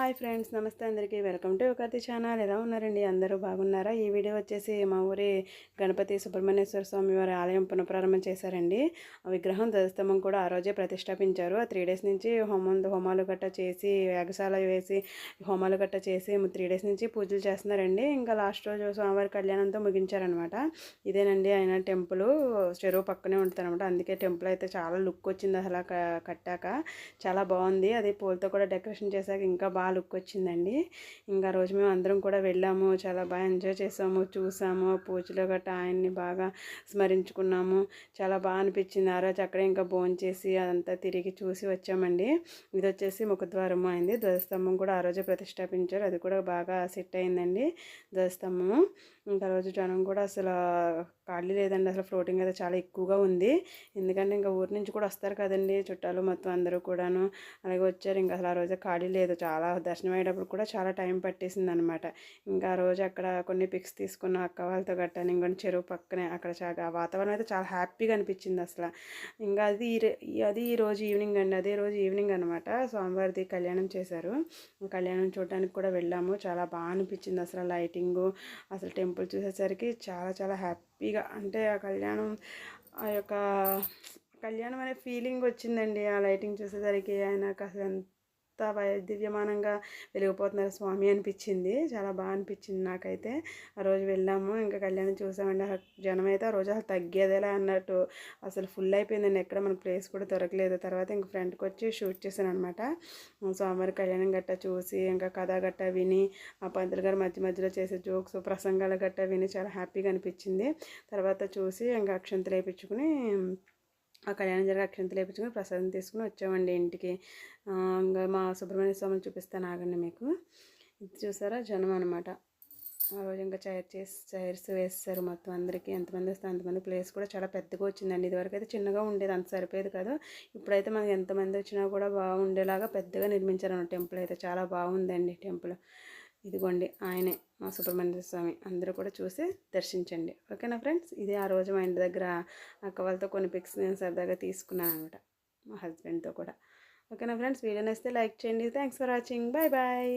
Hi friends నమస్తే అందరికీ. Welcome to ఒకటి ఛానల్. ఎలా ఉన్నారండి? అందరూ బాగున్నారా? ఈ వీడియో వచ్చేసి మా ఊరి గణపతి సుబ్రహ్మణ్యేశ్వర స్వామి వారి ఆలయం పునఃప్రారంభం చేశారండి. ఆ విగ్రహం ధ్వజస్తంభం కూడా ఆ రోజే ప్రతిష్టాపించారు. ఆ త్రీ డేస్ నుంచి హోమం హోమాలు గట్ట చేసి యాగశాల వేసి హోమాలు గట్ట చేసి త్రీ డేస్ నుంచి పూజలు చేస్తున్నారండి. ఇంకా లాస్ట్ రోజు స్వామివారి కళ్యాణంతో ముగించారనమాట. ఇదేనండి ఆయన టెంపుల్. చెరువు పక్కనే ఉంటుందన్నమాట. అందుకే టెంపుల్ అయితే చాలా లుక్ వచ్చింది అసలు కట్టాక. చాలా బాగుంది. అది పూలతో కూడా డెకరేషన్ చేశాక ఇంకా బాగా లుక్ వచ్చిందండి ఇంకా ఆ రోజు మేము అందరం కూడా వెళ్ళాము. చాలా బాగా ఎంజాయ్ చేసాము. చూసాము. పూజలో గట్రా ఆయన్ని బాగా స్మరించుకున్నాము. చాలా బాగా అనిపించింది. ఆ రోజు అక్కడే ఇంకా భోజనం చేసి అదంతా తిరిగి చూసి వచ్చామండి. ఇది వచ్చేసి ముఖద్వారం అయింది. ధ్వజస్తంభం కూడా ఆ రోజే ప్రతిష్టాపించారు. అది కూడా బాగా సెట్ అయిందండి ధ్వజస్తంభము. ఇంకా రోజు జనం కూడా అసలు ఖాళీ లేదండి. అసలు ఫ్లోటింగ్ అయితే చాలా ఎక్కువగా ఉంది. ఎందుకంటే ఇంకా ఊరి నుంచి కూడా వస్తారు కదండి. చుట్టాలు మొత్తం అందరూ కూడాను. అలాగే వచ్చారు. ఇంకా అసలు ఆ రోజు ఖాళీ లేదు. చాలా దర్శనం అయ్యేటప్పుడు కూడా చాలా టైం పట్టేసింది అనమాట ఇంకా ఆ రోజు అక్కడ కొన్ని పిక్స్ తీసుకున్న అక్క వాళ్ళతో గట్టాను ఇంకొన్ని చెరువు పక్కనే అక్కడ చాలా వాతావరణం అయితే చాలా హ్యాపీగా అనిపించింది అసలు. ఇంకా అది ఈ అది ఈ రోజు ఈవినింగ్ అండి అదే రోజు ఈవినింగ్ అనమాట. స్వామివారిది కళ్యాణం చేశారు. కళ్యాణం చూడడానికి కూడా వెళ్ళాము. చాలా బాగా అనిపించింది అసలు లైటింగు. అసలు టెంపుల్ చూసేసరికి చాలా చాలా హ్యాపీగా అంటే ఆ కళ్యాణం ఆ యొక్క కళ్యాణం అనే ఫీలింగ్ వచ్చిందండి. ఆ లైటింగ్ చూసేసరికి ఆయన అసలు ఎంత దివ్యమానంగా వెలిగిపోతున్నారు స్వామి అనిపించింది. చాలా బాగా అనిపించింది నాకైతే. ఆ రోజు వెళ్ళాము ఇంకా కళ్యాణం చూసామండి. ఆ జనం అయితే ఆ రోజు అసలు తగ్గేదేలా అన్నట్టు. అసలు ఫుల్ అయిపోయిందండి ఎక్కడ మనకు ప్లేస్ కూడా దొరకలేదు. తర్వాత ఇంక ఫ్రంట్కి వచ్చి షూట్ చేశాను అనమాట స్వామివారి కళ్యాణం గట్ట చూసి ఇంకా కథ గట్ట విని ఆ పంతులు గారు మధ్య మధ్యలో చేసే జోక్స్ ప్రసంగాలు గట్ట విని చాలా హ్యాపీగా అనిపించింది. తర్వాత చూసి ఇంకా అక్షంతలు వేయించుకుని ఆ కళ్యాణం జరిగే అక్షంత లేపించుకుని ప్రసాదం తీసుకుని వచ్చామండి ఇంటికి. ఇంకా మా సుబ్రహ్మణ్య స్వామిని చూపిస్తాను ఆగండి మీకు. ఇది చూసారా? జనం అనమాట ఆ రోజు ఇంకా చైర్ చేసి చైర్స్ వేస్తారు మొత్తం అందరికీ. ఎంతమంది వస్తే అంతమంది ప్లేస్ కూడా చాలా పెద్దగా వచ్చిందండి. ఇదివరకు అయితే చిన్నగా ఉండేది అంత సరిపోయేది కాదు. ఇప్పుడైతే మనకి ఎంతమంది వచ్చినా కూడా బాగుండేలాగా పెద్దగా నిర్మించారు టెంపుల్ అయితే. చాలా బాగుందండి టెంపుల్. ఇదిగోండి ఆయనే మా సుబ్రహ్మణ్య స్వామి. అందరూ కూడా చూసి దర్శించండి. ఓకేనా ఫ్రెండ్స్? ఇది ఆ రోజు మా ఇంటి దగ్గర అక్క వాళ్ళతో కొన్ని పిక్స్ నేను సరదాగా తీసుకున్నాను అనమాట మా హస్బెండ్తో కూడా. ఓకేనా ఫ్రెండ్స్? వీడియో నచ్చితే లైక్ చేయండి. Thanks for watching. Bye bye.